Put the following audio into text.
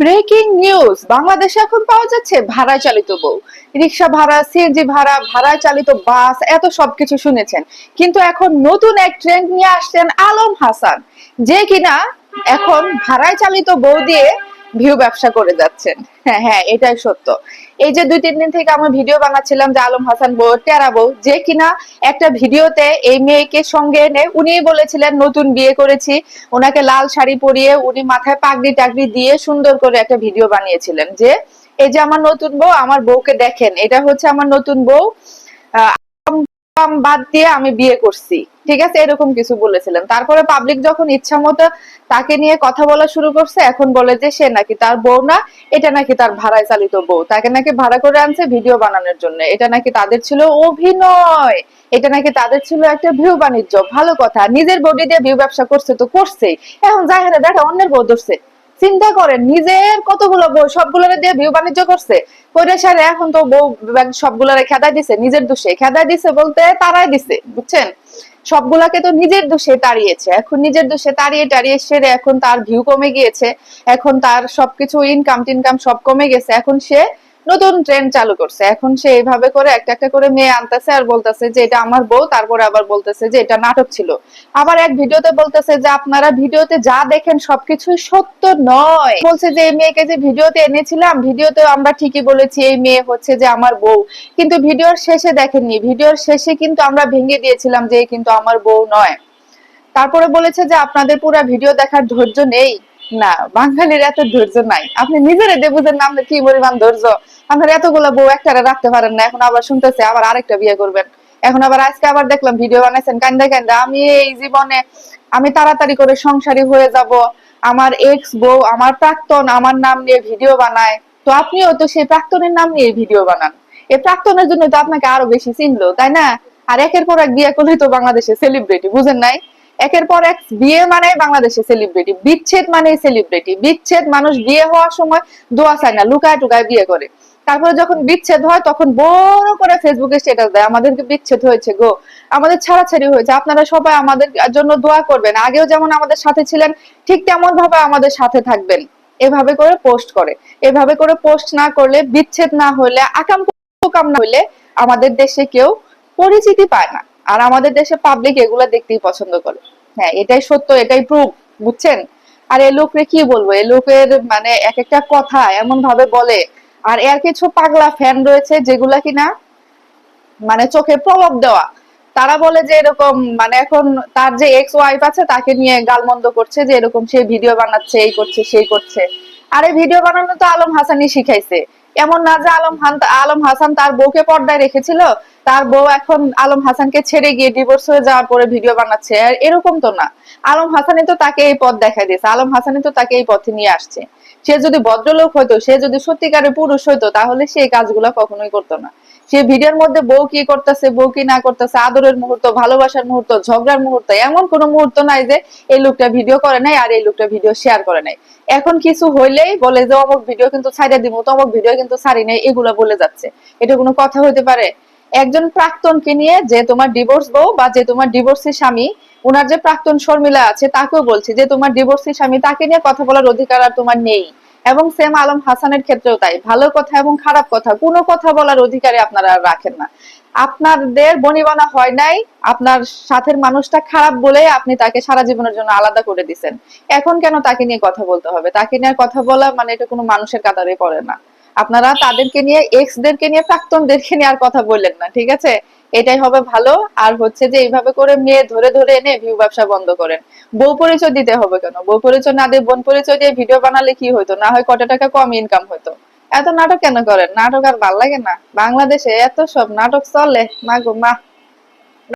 Breaking news বাংলাদেশে এখন পাওয়া যাচ্ছে ভাড়ায় চালিত বউ। রিক্সা ভাড়া সিএনজি ভাড়া ভাড়ায় চালিত বাস, এত সবকিছু শুনেছেন। কিন্তু এখন নতুন এক ট্রেন্ড নিয়ে আসছেন আলম হাসান। যে কিনা এখন ভাড়ায় চালিত বউ দিয়ে ভিউ ব্যবসা করে যাচ্ছেন। হ্যাঁ হ্যাঁ এটাই সত্য। এই যে দুই, তিন দিন থেকে আমি ভিডিও বানাচ্ছিলাম যে আলম হাসান বউ, টেরা বউ, যে কিনা একটা ভিডিওতে এই মেয়েকে সঙ্গে এনে উনি বলেছিলেন, নতুন বিয়ে করেছি। ওনাকে লাল শাড়ি পরিয়ে উনি মাথায় পাগড়ি টাগড়ি দিয়ে সুন্দর করে একটা ভিডিও বানিয়েছিলেন যে, এই যে আমার নতুন বউ, আমার বউকে দেখেন। এটা হচ্ছে আমার নতুন বউ আহ, বাদ দিয়ে আমি বিয়ে করছি। ঠিক আছে? এরকম কিছু বলেছিলেন। তারপরে পাবলিক যখন ইচ্ছা মতো তাকে নিয়ে কথা বলা শুরু করছে এখন বলে যে সে নাকি তার বউ না এটা নাকি তার ভাড়ায় চালিত বউ। তাকে নাকি ভাড়া করে আনছে ভিডিও বানানোর জন্য। এটা নাকি তাদের ছিল অভিনয়। এটা নাকি তাদের ছিল একটা ভিউ বাণিজ্য। ভালো কথা। নিজের বডি দিয়ে ভিউ ব্যবসা করছে তো করছেই। এখন যাই হারে দেখা অন্যের বউ ধরছে। চিন্তা করেন নিজের কতগুলো বউ সবগুলোরে দিয়ে ভিউ বাণিজ্য করছে? কইরা এখন তো বউ সবগুলোরে খেদাই দিছে, নিজের দোষে। খেদাই দিছে বলতে তারাই দিছে, বুঝছেন? সবগুলাকে তো নিজের দোষে তাড়িয়েছে। এখন নিজের দোষে তাড়িয়ে তাড়িয়ে সেরে এখন তার ভিউ কমে গিয়েছে, এখন তার সবকিছু ইনকাম টিনকাম সব কমে গেছে। এখন সে নতুন ট্রেন্ড চালু করছে। এখন সে এইভাবে করে একটা একটা করে মেয়ে আনতেছে আর বলতেছে যে, এটা আমার বউ। তারপরে আবার বলতেছে যে, এটা নাটক ছিল। আবার এক ভিডিওতে বলতেছে যে, আপনারা ভিডিওতে যা দেখেন সবকিছুই সত্য নয়। বলছে যে, এই মেয়েকে যে ভিডিওতে এনেছিলাম ভিডিওতে আমরা ঠিকই বলেছি, এই মেয়ে হচ্ছে যে আমার বউ। কিন্তু ভিডিওর শেষে দেখেননি। ভিডিওর শেষে কিন্তু আমরা ভেঙে দিয়েছিলাম যে কিন্তু আমার বউ নয়। তারপরে বলেছে যে, আপনাদের পুরো ভিডিও দেখার ধৈর্য নেই। না, বাঙালির এত ধৈর্য নাই। আপনি নিজের দেবুদের নাম কি পরিমাণ ধৈর্য? আপনার এতগুলো বউ একটারে রাখতে পারেন না, এখন আবার শুনতেছে, আবার আরেকটা বিয়ে করবেন। এখন আবার আজকে আবার দেখলাম ভিডিও বানাইছেন কান্দা কান্দা আমি এই জীবনে, আমি তাড়াতাড়ি করে সংসারী হয়ে যাব, আমার এক্স বউ, আমার প্রাক্তন, আমার নাম নিয়ে ভিডিও বানায়। তো আপনিও তো সেই প্রাক্তনের নাম নিয়ে ভিডিও বানান। এই প্রাক্তনের জন্য তো আপনাকে আরও বেশি চিনলো, তাই না? আর একের পর এক বিয়ে করলেই তো বাংলাদেশে সেলিব্রিটি বুঝেন নাই? একের পর এক বিয়ে মানে বাংলাদেশে সেলিব্রিটি বিচ্ছেদ মানে সেলিব্রিটি বিচ্ছেদ মানুষ বিয়ে হওয়ার সময় দোয়া চায় না, লুকায় টুকায় বিয়ে করে। তারপরে যখন বিচ্ছেদ হয়, তখন বড় করে ফেসবুকে স্ট্যাটাস দেয়, আমাদেরকে বিচ্ছেদ হয়েছে গো, আমাদের ছাড়াছাড়ি হয়েছে, আপনারা সবাই আমাদের জন্য দোয়া করবেন। আগেও যেমন আমাদের সাথে ছিলেন, ঠিক তেমন ভাবে আমাদের সাথে থাকবেন। এভাবে করে পোস্ট করে। এভাবে করে পোস্ট না করলে, বিচ্ছেদ না হলে, আকাম কুকাম না হলে আমাদের দেশে কেউ পরিচিতি পায় না। আর আমাদের দেশে পাবলিক এগুলা দেখতেই পছন্দ করে। হ্যাঁ এটাই সত্য, এটাই প্রুফ বুঝছেন? আর এ লোকরে কি বলব? এ লোকের মানে এক একটা কথা এমন ভাবে বলে আর এর কিছু পাগলা ফ্যান রয়েছে যেগুলা কিনা মানে চোখে প্রভাব দেওয়া। তারা বলে যে এরকম মানে এখন তার যে এক্স ওয়াইফ আছে তাকে নিয়ে গালমন্দ করছে যে এরকম সে ভিডিও বানাচ্ছে, এই করছে, সেই করছে। আরে ভিডিও বানানো তো আলম হাসানই শিখাইছে। এমন না যে আলম হান আলম হাসান তার বউকে পর্দায় রেখেছিল, তার বউ এখন আলম হাসানকে ছেড়ে গিয়ে ডিভোর্স হয়ে যাওয়ার পরে ভিডিও বানাচ্ছে। আর এরকম তো না। আলম হাসানই তো তাকে এই পথ দেখা দিয়েছে। আলম হাসানই তো তাকে এই পথে নিয়ে আসছে। সে যদি ভদ্রলোক হইতো, সে যদি সত্যিকারের পুরুষ হইতো, তাহলে সে কাজগুলো কখনোই করতো না। সে ভিডিওর মধ্যে বউ কি করতেছে, বউ কি না করতেছে, আদরের মুহূর্ত, ভালোবাসার মুহূর্ত, ঝগড়ার মুহূর্ত, এমন কোনো মুহূর্ত নাই যে এই লোকটা ভিডিও করে নাই আর এই লোকটা ভিডিও শেয়ার করে নাই। এখন কিছু হইলেই বলে যে, অমুক ভিডিও কিন্তু ছাইড়া দিব তমুক ভিডিও কিন্তু ছাড়ি নাই, এগুলা বলে যাচ্ছে। এটা কোনো কথা হইতে পারে? একজন প্রাক্তনকে নিয়ে যে তোমার ডিভোর্স বউ বা যে তোমার ডিভোর্সি স্বামী ওনার যে প্রাক্তন শর্মিলা আছে, তাকেও বলছি যে তোমার ডিভোর্সি স্বামী, তাকে নিয়ে কথা বলার অধিকার আর তোমার নেই। এবং সেম আলম হাসানের ক্ষেত্রেও তাই। ভালো কথা এবং খারাপ কথা, কোনো কথা বলার অধিকারই আপনারা রাখেন না। আপনাদের বনিবানা হয় নাই, আপনার সাথের মানুষটা খারাপ বলে আপনি তাকে সারা জীবনের জন্য আলাদা করে দিছেন। এখন কেন তাকে নিয়ে কথা বলতে হবে? তাকে নিয়ে কথা বলা মানে এটা কোনো মানুষের কাতারে পড়ে না। আপনারা তাদেরকে নিয়ে এক্স দেরকে নিয়ে, প্রাক্তনদেরকে নিয়ে আর কথা বললেন না, ঠিক আছে? এটাই হবে ভালো। আর হচ্ছে যে এইভাবে করে মেয়ে ধরে ধরে এনে ভিউ ব্যবসা বন্ধ করেন। বউ পরিচয় দিতে হবে কেন? বউ পরিচয় না দিয়ে, বোন পরিচয় দিয়ে ভিডিও বানালে কি হতো না হয় কত টাকা কম ইনকাম হইতো। এত নাটক কেন করেন? নাটক আর ভালো লাগে না? বাংলাদেশে এত সব নাটক চলে। মা গো, মা।